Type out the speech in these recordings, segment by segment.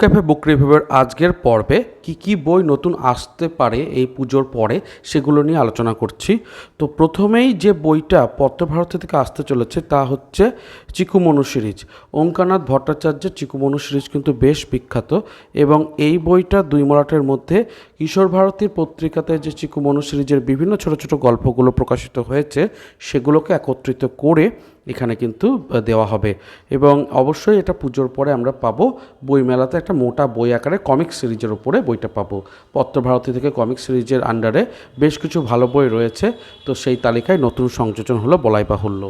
Cafe বুক রিভিউয়ের আজকের পর্বে কি কি বই নতুন আসতে পারে এই পুজোর পরে সেগুলো নিয়ে আলোচনা করছি। তো প্রথমেই যে বইটা পত্রভারতী থেকে আসতে চলেছে তা হচ্ছে চিকুমনু সিরিজ। ওঙ্কানাথ ভট্টাচার্যের চিকুমনু সিরিজ কিন্তু বেশ বিখ্যাত এবং এই বইটা দুই মরাটের মধ্যে কিশোর ভারতীর পত্রিকাতে যে চিকুমনু সিরিজের বিভিন্ন ছোট ছোট গল্পগুলো প্রকাশিত হয়েছে সেগুলোকে একত্রিত করে এখানে কিন্তু দেওয়া হবে এবং অবশ্যই এটা পুজোর পরে আমরা পাবো। বইমেলাতে একটা মোটা বই আকারে কমিক সিরিজের উপরে বইটা পাবো। পত্রভারতী থেকে কমিক সিরিজের আন্ডারে বেশ কিছু ভালো বই রয়েছে, তো সেই তালিকায় নতুন সংযোজন হলো বলাই বাহুল্য।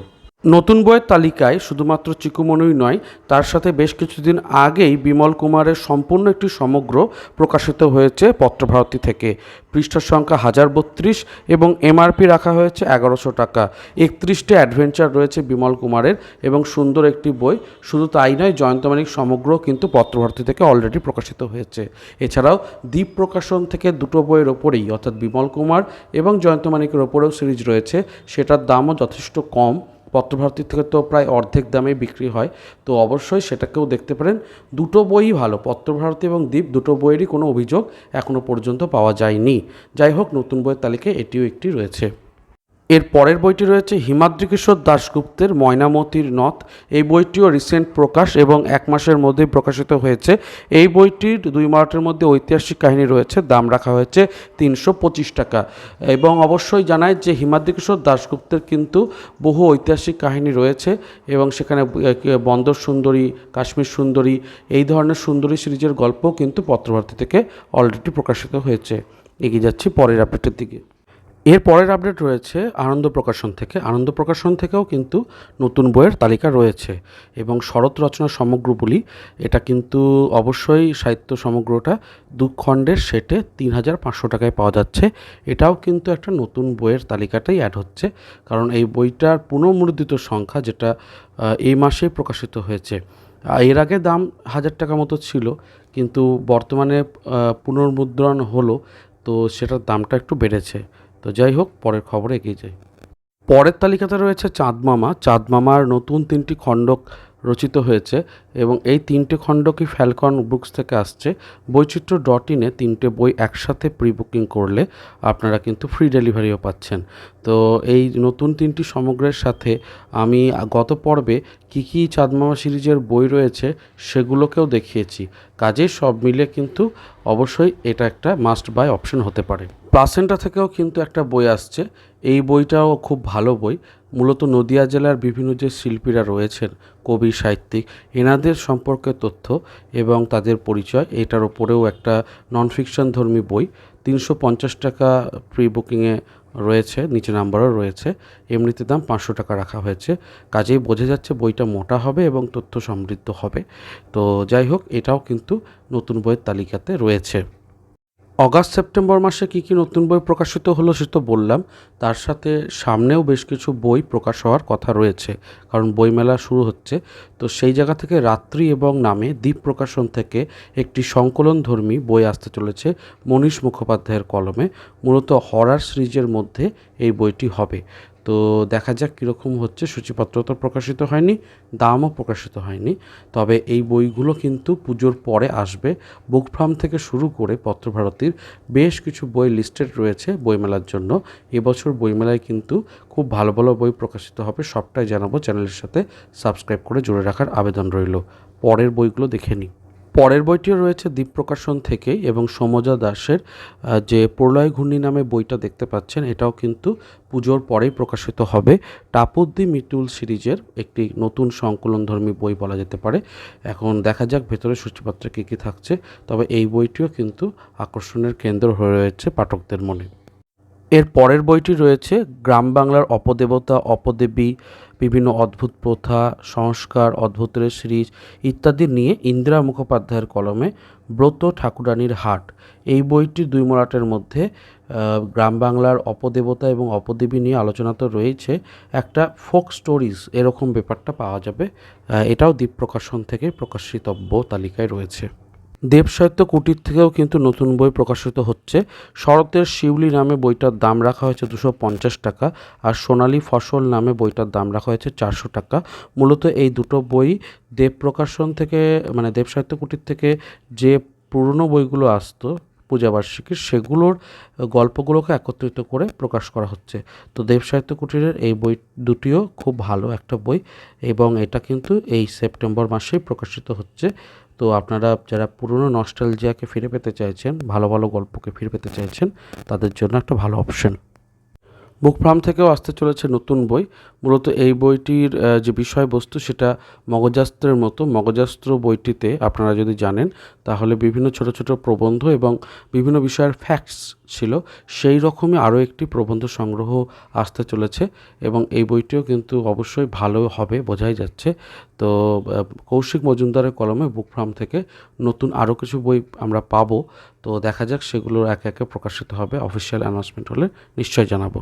নতুন বইয়ের তালিকায় শুধুমাত্র চিকুমনুই নয়, তার সাথে বেশ কিছুদিন আগেই বিমল কুমারের সম্পূর্ণ একটি সমগ্র প্রকাশিত হয়েছে পত্রভারতী থেকে। পৃষ্ঠার সংখ্যা হাজার বত্রিশ এবং এমআরপি রাখা হয়েছে এগারোশো টাকা। একত্রিশটি অ্যাডভেঞ্চার রয়েছে বিমল কুমারের এবং সুন্দর একটি বই। শুধু তাই নয় জয়ন্তমানিক সমগ্র কিন্তু পত্রভারতী থেকে অলরেডি প্রকাশিত হয়েছে। এছাড়াও দ্বীপ প্রকাশন থেকে দুটো বইয়ের ওপরেই, অর্থাৎ বিমল কুমার এবং জয়ন্তমানিকের ওপরেও সিরিজ রয়েছে। সেটার দামও যথেষ্ট কম। পত্রভারতী থেকে তো প্রায় অর্ধেক দামে বিক্রি হয়। তো অবশ্যই সেটাকেও দেখতে পারেন। দুটো বইই ভালো, পত্রভারতী এবং দ্বীপ দুটো বইয়েরই কোনো অভিযোগ এখনও পর্যন্ত পাওয়া যায়নি। যাই হোক, নতুন বইয়ের তালিকায় এটিও একটি রয়েছে। এর পরের বইটি রয়েছে হিমাদ্রিকিশোর দাশগুপ্তের ময়নামতির নথ। এই বইটিও রিসেন্ট প্রকাশ এবং এক মাসের মধ্যেই প্রকাশিত হয়েছে। এই বইটির দুই মার্টের মধ্যে ঐতিহাসিক কাহিনী রয়েছে, দাম রাখা হয়েছে তিনশো পঁচিশ টাকা। এবং অবশ্যই জানায় যে হিমাদ্রিকিশোর দাশগুপ্তের কিন্তু বহু ঐতিহাসিক কাহিনী রয়েছে এবং সেখানে বন্দর সুন্দরী, কাশ্মীর সুন্দরী, এই ধরনের সুন্দরী সিরিজের গল্পও কিন্তু পত্রভারতী থেকে অলরেডি প্রকাশিত হয়েছে। এগিয়ে যাচ্ছি পরের আপডেটের দিকে। এর পরের আপডেট রয়েছে আনন্দ প্রকাশন থেকে। আনন্দ প্রকাশন থেকেও কিন্তু নতুন বইয়ের তালিকা রয়েছে এবং শরৎ রচনা সমগ্র বলি এটা কিন্তু অবশ্যই সাহিত্য সমগ্রটা দু খণ্ডের সেটে তিন হাজার পাঁচশো টাকায় পাওয়া যাচ্ছে। এটাও কিন্তু একটা নতুন বইয়ের তালিকাটাই অ্যাড হচ্ছে। কারণ এই বইটার পুনর্মুদ্রিত সংখ্যা যেটা এই মাসেই প্রকাশিত হয়েছে। এর আগে দাম হাজার টাকা মতো ছিল, কিন্তু বর্তমানে পুনর্মুদ্রণ হলো, তো সেটার দামটা একটু বেড়েছে। তো যাই হোক, পরের খবরে এগিয়ে যাই। পরের তালিকাতে রয়েছে চাঁদমামা চাঁদমামার নতুন তিনটি খণ্ডক রচিত হয়েছে এবং এই তিনটে খণ্ডকই ফ্যালকন বুকস থেকে আসছে? বৈচিত্র্য ডট ইনে তিনটে বই একসাথে প্রি বুকিং করলে আপনারা কিন্তু ফ্রি ডেলিভারিও পাচ্ছেন। তো এই নতুন তিনটি সমগ্রের সাথে আমি গত পর্বে কী কী চাঁদমামা সিরিজের বই রয়েছে সেগুলোকেও দেখিয়েছি। কাজে সব মিলে কিন্তু অবশ্যই এটা একটা মাস্ট বাই অপশন হতে পারে। প্লাসেন্টা থেকেও কিন্তু একটা বই আসছে। এই বইটাও খুব ভালো বই। মূলত নদিয়া জেলার বিভিন্ন যে শিল্পীরা রয়েছেন, কবি, সাহিত্যিক, এনাদের সম্পর্কে তথ্য এবং তাদের পরিচয়, এটার ওপরেও একটা নন ফিকশন ধর্মী বই, তিনশো পঞ্চাশ টাকা প্রি বুকিংয়ে রয়েছে, নিচে নাম্বারও রয়েছে, এমনিতে দাম পাঁচশো টাকা রাখা হয়েছে। কাজেই বোঝা যাচ্ছে বইটা মোটা হবে এবং তথ্য সমৃদ্ধ হবে। তো যাই হোক, এটাও কিন্তু নতুন বইয়ের তালিকাতে রয়েছে। অগাস্ট সেপ্টেম্বর মাসে কী কী নতুন বই প্রকাশিত হলো সে তো বললাম। তার সাথে সামনেও বেশ কিছু বই প্রকাশ হওয়ার কথা রয়েছে, কারণ বইমেলা শুরু হচ্ছে। তো সেই জায়গা থেকে রাত্রি এবং নামে দ্বীপ প্রকাশন থেকে একটি সংকলনধর্মী বই আসতে চলেছে মনীষ মুখোপাধ্যায়ের কলমে। মূলত হরার সিরিজের মধ্যে এই বইটি হবে। তো দেখা যাক কীরকম হচ্ছে। সূচিপত্র তো প্রকাশিত হয়নি, দামও প্রকাশিত হয়নি। তবে এই বইগুলো কিন্তু পুজোর পরে আসবে। বুক ফার্ম থেকে শুরু করে পত্রভারতীর বেশ কিছু বই লিস্টেড রয়েছে বইমেলার জন্য। এবছর বইমেলায় কিন্তু খুব ভালো ভালো বই প্রকাশিত হবে, সবটাই জানাব। চ্যানেলের সাথে সাবস্ক্রাইব করে জুড়ে রাখার আবেদন রইল। পরের বইগুলো দেখে নিই। পরের বইটিও রয়েছে দ্বীপ প্রকাশন থেকেই এবং সমজা দাসের যে প্রলয় ঘূর্ণি নামে বইটা দেখতে পাচ্ছেন, এটাও কিন্তু পুজোর পরেই প্রকাশিত হবে। টাপুদ্দি মিটুল সিরিজের একটি নতুন সংকলনধর্মী বই বলা যেতে পারে। এখন দেখা যাক ভেতরে সূচিপত্রে কী কী থাকছে, তবে এই বইটিও কিন্তু আকর্ষণের কেন্দ্র হয়ে রয়েছে পাঠকদের মনে। এর পরের বইটি রয়েছে গ্রাম বাংলার অপদেবতা, অপদেবী বিভিন্ন অদ্ভুত প্রথা, সংস্কার, অদ্ভুতের সিরিজ ইত্যাদি নিয়ে ইন্দিরা মুখোপাধ্যায়ের কলমে ব্রত ঠাকুরানীর হাট। এই বইটি দুই মরাটের মধ্যে গ্রাম বাংলার অপদেবতা এবং অপদেবী নিয়ে আলোচনা তো রয়েছে। একটা ফোক স্টোরিজ, এরকম ব্যাপারটা পাওয়া যাবে। এটাও দ্বীপ প্রকাশন থেকে প্রকাশিতব্য তালিকায় রয়েছে। দেব সাহিত্য কুটির থেকেও কিন্তু নতুন বই প্রকাশিত হচ্ছে। শরতের শিউলি নামে বইটার দাম রাখা হয়েছে দুশো পঞ্চাশ টাকা আর সোনালী ফসল নামে বইটার দাম রাখা হয়েছে চারশো টাকা। মূলত এই দুটো বই দেব প্রকাশন থেকে মানে দেব সাহিত্য কুটির থেকে যে পুরনো বইগুলো আসতো পূজাবার্ষিকীর সেগুলোর গল্পগুলোকে একত্রিত করে প্রকাশ করা হচ্ছে। তো দেব সাহিত্য কুটিরের এই বই দুটিও খুব ভালো একটা বই এবং এটা কিন্তু এই সেপ্টেম্বর মাসেই প্রকাশিত হচ্ছে। তো আপনারা যারা পুরনো নস্টালজিয়াকে ফিরে পেতে চাইছেন, ভালো ভালো গল্পকে ফিরে পেতে চাইছেন, তাদের জন্য একটা ভালো অপশন বুক ফার্ম থেকেও আসতে চলেছে নতুন বই। মূলত এই বইটির যে বিষয়বস্তু সেটা মগজাস্ত্রের মতো, মগজাস্ত্র বইটিতে আপনারা যদি জানেন, তাহলে বিভিন্ন ছোট ছোট প্রবন্ধ এবং বিভিন্ন বিষয়ের ফ্যাক্টস ছিল, সেই রকমই আরও একটি প্রবন্ধ সংগ্রহ আসতে চলেছে এবং এই বইটিও কিন্তু অবশ্যই ভালো হবে, বোঝাই যাচ্ছে। তো কৌশিক মজুমদারের কলমে বুক ফার্ম থেকে নতুন আরও কিছু বই আমরা পাবো। তো দেখা যাক সেগুলোর একে একে প্রকাশিত হবে, অফিসিয়াল অ্যানাউন্সমেন্ট হলে নিশ্চয়ই জানাব।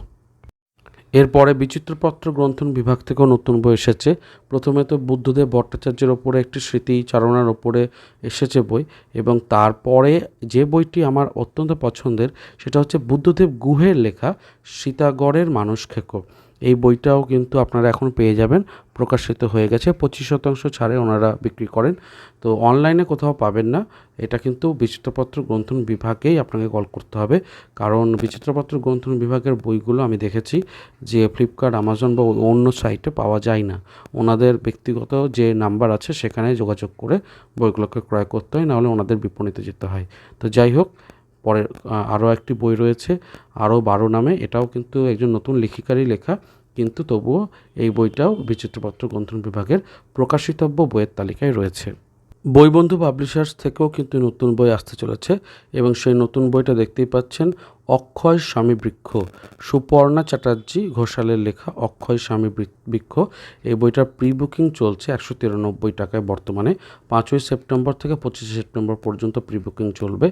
এরপরে বিচিত্রপত্র গ্রন্থন বিভাগ থেকেও নতুন বই এসেছে। প্রথমে তো বুদ্ধদেব ভট্টাচার্যের ওপরে একটি স্মৃতিচারণার ওপরে এসেছে বই এবং তারপরে যে বইটি আমার অত্যন্ত পছন্দের, সেটা হচ্ছে বুদ্ধদেব গুহের লেখা সীতাগড়ের মানুষ খেকো। এই বইটাও কিন্তু আপনারা এখন পেয়ে যাবেন। প্রকাশিত হয়ে গেছে, পঁচিশ শতাংশ ছাড়ে ওনারা বিক্রি করেন। তো অনলাইনে কোথাও পাবেন না, এটা কিন্তু বিচিত্রপত্র গ্রন্থন বিভাগেই আপনাকে কল করতে হবে। কারণ বিচিত্রপত্র গ্রন্থন বিভাগের বইগুলো আমি দেখেছি যে ফ্লিপকার্ট আমাজন বা অন্য সাইটে পাওয়া যায় না। ওনাদের ব্যক্তিগত যে নাম্বার আছে সেখানে যোগাযোগ করে বইগুলোকে ক্রয় করতে হয়, নাহলে ওনাদের বিপণীতে যেতে হয়। তো যাই হোক পরের আরও একটি বই রয়েছে আরও বারো নামে। এটাও কিন্তু একজন নতুন লেখিকারই লেখা, কিন্তু তবুও এই বইটাও বিচিত্রপত্র গ্রন্থন বিভাগের প্রকাশিতব্য বইয়ের তালিকায় রয়েছে। বইবন্ধু পাবলিশার্স থেকেও কিন্তু নতুন বই আসতে চলেছে এবং সেই নতুন বইটা দেখতেই পাচ্ছেন অক্ষয় স্বামী বৃক্ষ। সুপর্ণা চ্যাটার্জি ঘোষালের লেখা অক্ষয় স্বামী বৃক্ষ। এই বইটার প্রি বুকিং চলছে একশো তিরানব্বই টাকায় বর্তমানে। পাঁচই সেপ্টেম্বর থেকে পঁচিশে সেপ্টেম্বর পর্যন্ত প্রি বুকিং চলবে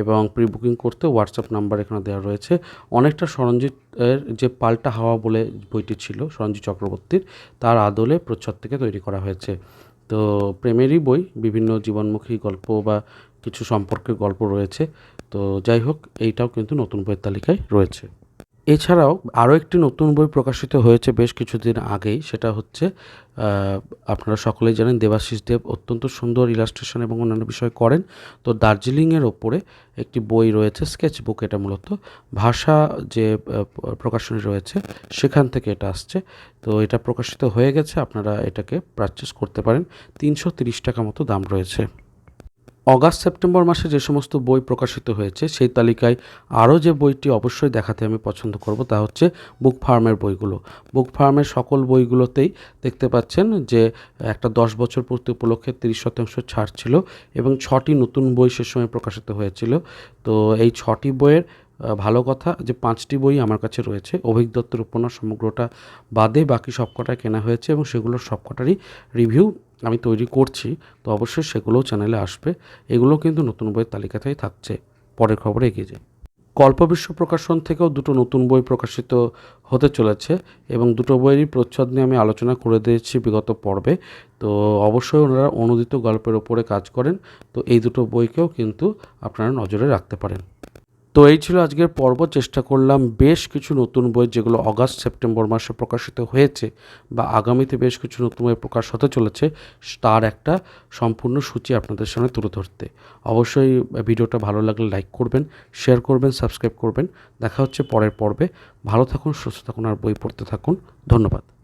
এবং প্রি বুকিং করতে হোয়াটসঅ্যাপ নাম্বার এখানে দেওয়া রয়েছে। অনেকটা সরঞ্জিত এর যে পাল্টা হাওয়া বলে বইটি ছিল সরঞ্জিৎ চক্রবর্তীর, তার আদলে প্রচ্ছদ থেকে তৈরি করা হয়েছে। তো প্রেমেরই বই, বিভিন্ন জীবনমুখী গল্প বা কিছু সম্পর্কের গল্প রয়েছে। তো যাই হোক, এইটাও কিন্তু নতুন বইয়ের তালিকায় রয়েছে। এছাড়াও আরও একটি নতুন বই প্রকাশিত হয়েছে বেশ কিছুদিন আগেই, সেটা হচ্ছে আপনারা সকলেই জানেন দেবাশিস দেব অত্যন্ত সুন্দর ইলাস্ট্রেশন এবং অন্যান্য বিষয় করেন। তো দার্জিলিংয়ের ওপরে একটি বই রয়েছে স্কেচ বুক এটা মূলত। ভাষা যে প্রকাশনী রয়েছে, সেখান থেকে এটা আসছে। তো এটা প্রকাশিত হয়ে গেছে, আপনারা এটাকে পারচেস করতে পারেন। তিনশো টাকা মতো দাম রয়েছে। অগাস্ট সেপ্টেম্বর মাসে যে সমস্ত বই প্রকাশিত হয়েছে, সেই তালিকায় আরও যে বইটি অবশ্যই দেখাতে আমি পছন্দ করব তা হচ্ছে বুক ফার্মের বইগুলো। বুক ফার্মের সকল বইগুলোতেই দেখতে পাচ্ছেন যে একটা দশ বছর পূর্তি উপলক্ষে তিরিশ শতাংশ ছাড় ছিল এবং ছটি নতুন বই সে সময় প্রকাশিত হয়েছিল। তো এই ছটি বইয়ের ভালো কথা যে পাঁচটি বই আমার কাছে রয়েছে অভিক দত্তের উপন্যাস সমগ্রটা বাদে বাকি সবকটাই কেনা হয়েছে এবং সেগুলোর সবকটারই রিভিউ আমি তৈরি করছি, তো অবশ্যই সেগুলোও চ্যানেলে আসবে। এগুলো কিন্তু নতুন বইয়ের তালিকাতেই থাকছে। পরের খবরে এগিয়ে যায় কল্পবিশ্ব প্রকাশন থেকেও দুটো নতুন বই প্রকাশিত হতে চলেছে এবং দুটো বইয়েরই প্রচ্ছদ নিয়ে আমি আলোচনা করে দিয়েছি বিগত পর্বে। তো অবশ্যই ওনারা অনুদিত গল্পের ওপরে কাজ করেন, তো এই দুটো বইকেও কিন্তু আপনারা নজরে রাখতে পারেন। তো এই ছিল আজকের পর্ব। চেষ্টা করলাম বেশ কিছু নতুন বই যেগুলো অগাস্ট, সেপ্টেম্বর মাসে প্রকাশিত হয়েছে বা আগামীতে বেশ কিছু নতুন বই প্রকাশ হতে চলেছে, তার একটা সম্পূর্ণ সূচি আপনাদের সামনে তুলে ধরতে। অবশ্যই ভিডিওটা ভালো লাগলে লাইক করবেন, শেয়ার করবেন, সাবস্ক্রাইব করবেন। দেখা হচ্ছে পরের পর্বে। ভালো থাকুন, সুস্থ থাকুন আর বই পড়তে থাকুন। ধন্যবাদ।